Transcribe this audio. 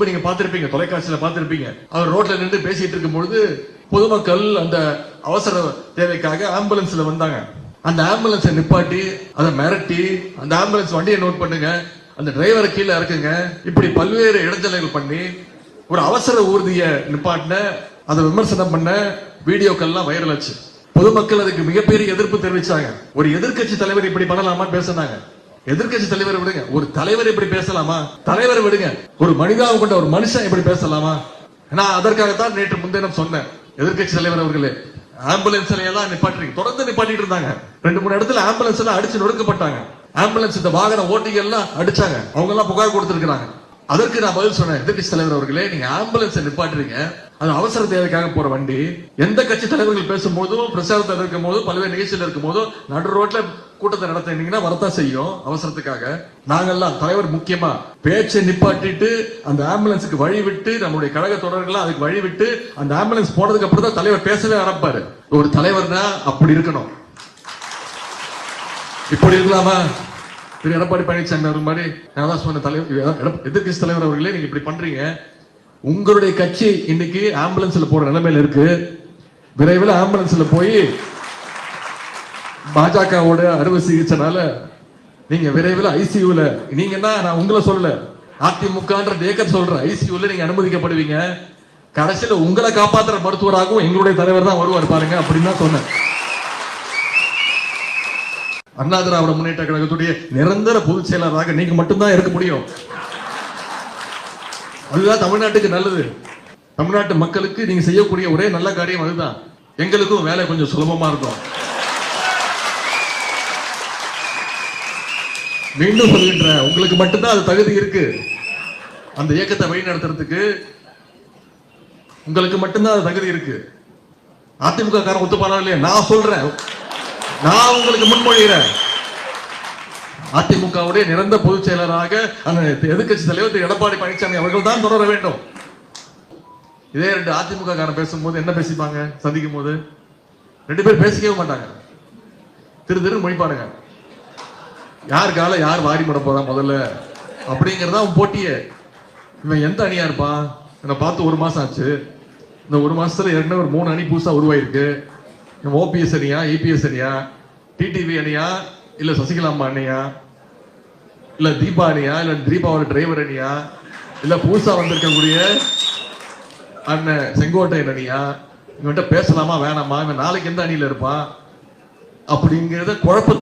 இப்ப நீங்க பாத்திருப்பீங்க தொலைக்காட்சியில பாத்திருப்பீங்க அவர் ரோட்ல நின்று பேசிட்டு இருக்கும் பொழுது பொதுமக்கள் அந்த அவசர தேவைக்காக ஆம்புலன்ஸ்ல வந்தாங்க. அந்த ஆம்புலன்ஸை நிப்பாட்டி அதை மிரட்டி அந்த ஆம்புலன்ஸ் வண்டியை நோட் பண்ணுங்க அந்த டிரைவரை கீழே இறக்குங்க. இப்படி பல்வேறு இடைஞ்சலைகள் பண்ணி ஒரு அவசர ஊர்திய நிப்பாட்டின அதை விமர்சனம் பண்ண வீடியோக்கள்லாம் வைரல் ஆச்சு. பொதுமக்கள் அதுக்கு மிகப்பெரிய எதிர்ப்பு தெரிவிச்சாங்க. ஒரு எதிர்க்கட்சி தலைவர் இப்படி பண்ணலாமா பேசினாங்க. எதிர்க்கட்சி தலைவர் விடுங்க. ஒரு தலைவர் இப்படி பேசலாமா? தலைவர் விடுங்க. ஒரு மனிதாவை கொண்ட ஒரு மனுஷன் இப்படி பேசலாமா? நான் அதற்காகத்தான் நேற்று முன்தினம் சொன்னேன். எதிர்க்கட்சி தலைவர் அவர்களே ஆம்புலன்ஸ் எல்லாம் நிப்பாட்டுறீங்க தொடர்ந்து நிப்பாட்டிட்டு இருந்தாங்க. ரெண்டு மூணு இடத்துல ஆம்புலன்ஸ் எல்லாம் அடிச்சு நொறுக்கப்பட்டாங்க. ஆம்புலன்ஸ் இந்த வாகன ஓட்டிகள் எல்லாம் அடிச்சாங்க. அவங்க எல்லாம் புகார் கொடுத்திருக்காங்க அதற்கு நான் பதில் சொன்னேன். எதிர்க்கட்சி தலைவர் அவர்களே நீங்க ஆம்புலன்ஸ் நிப்பாட்டுறீங்க அது அவசர தேவைக்காக போற வண்டி. எந்த கட்சி தலைவர்கள் பேசும்போதும் பிரச்சாரத்தில் இருக்கும் போதும் பல்வேறு நிகழ்ச்சியில் இருக்கும் போதும் நடு ரோட்ல கூட்டத்தை நடத்தினீங்கன்னா வரத்தா செய்யும் அவசரத்துக்காக. நாங்கெல்லாம் தலைவர் முக்கியமா பேச்சை நிப்பாட்டிட்டு அந்த ஆம்புலன்ஸுக்கு வழி விட்டு நம்மளுடைய கழக தொடர்கள்லாம் அதுக்கு வழி விட்டு அந்த ஆம்புலன்ஸ் போனதுக்கு அப்புறம் தான் தலைவர் பேசவே ஆரம்பிப்பாரு. ஒரு தலைவர்னா அப்படி இருக்கணும். இப்படி இருக்கலாமா? திரு எடப்பாடி பழனிசாமி அவர் மாதிரி நான் தான் சொன்ன தலைவர் எதிர்கட்சி எதிர்க்கட்சி தலைவர் அவர்களே நீங்க இப்படி பண்றீங்க. உங்களுடைய கட்சி இன்னைக்கு ஆம்புலன்ஸ்ல போற நிலைமையில இருக்கு. விரைவில் ஆம்புலன்ஸ்ல போய் பாஜகவோட அறுவை சிகிச்சைனால நீங்க விரைவில் ஐசியூல நீங்க என்ன? நான் உங்களை சொல்லல. அதிமுகன்ற டேக்கர் சொல்றேன் ஐசியூல நீங்க அனுமதிக்கப்படுவீங்க. கடைசியில உங்களை காப்பாத்துற மருத்துவராகவும் எங்களுடைய தலைவர் தான் வருவார் பாருங்க அப்படின்னு தான் சொன்னேன். அண்ணா திராவிட முன்னேற்ற கழகத்துடைய நிரந்தர பொதுச் செயலாளராக நீங்க மட்டும்தான் இருக்க முடியும். அதுதான் தமிழ்நாட்டுக்கு நல்லது. தமிழ்நாட்டு மக்களுக்கு நீங்க செய்யக்கூடிய ஒரே நல்ல காரியம் அதுதான். எங்களுக்கும் வேலை கொஞ்சம் சுலபமா இருக்கும். மீண்டும் சொல்கின்றேன் உங்களுக்கு மட்டும்தான் அது தகுதி இருக்கு. அந்த இயக்கத்தை வழி நடத்துறதுக்கு உங்களுக்கு மட்டும்தான் அது தகுதி இருக்கு. அதிமுக காரன் ஒத்துப்பானா இல்லையா? நான் சொல்றேன். நான் உங்களுக்கு முன்மொழிகிறேன். அதிமுகவுடைய நிரந்த பொதுச் செயலராக அந்த எதிர்க்கட்சி தலைவர் திரு. எடப்பாடி பழனிசாமி அவர்கள் தான் தொடர வேண்டும். இதே ரெண்டு அதிமுக காரன் பேசும்போது என்ன பேசிப்பாங்க? சந்திக்கும் போது ரெண்டு பேர் பேசிக்கவே மாட்டாங்க. திரு. திரு. மொழிப்பாடுங்க. யார் கால யார் வாரி போட போறா முதல்ல? அப்படிங்கறதா அவன் போட்டியே. இவன் எந்த அணியா இருப்பான்? என்னை பார்த்து ஒரு மாசம் ஆச்சு. இந்த ஒரு மாசத்துல ஏற்கனவே ஒரு மூணு அணி புதுசா உருவாயிருக்கு. ஓபிஎஸ் அணியா இபிஎஸ் அணியா டிடிவி அணியா இல்ல சசிகலா அம்மா அணியா இல்ல தீபா அணியா இல்ல தீபாவோட டிரைவர் அணியா இல்ல புதுசா வந்திருக்கக்கூடிய அண்ணன் செங்கோட்டையன் அணியா இவன்கிட்ட பேசலாமா வேணாமா இவன் நாளைக்கு எந்த அணியில இருப்பான்? அப்படிங்கிறத குழப்ப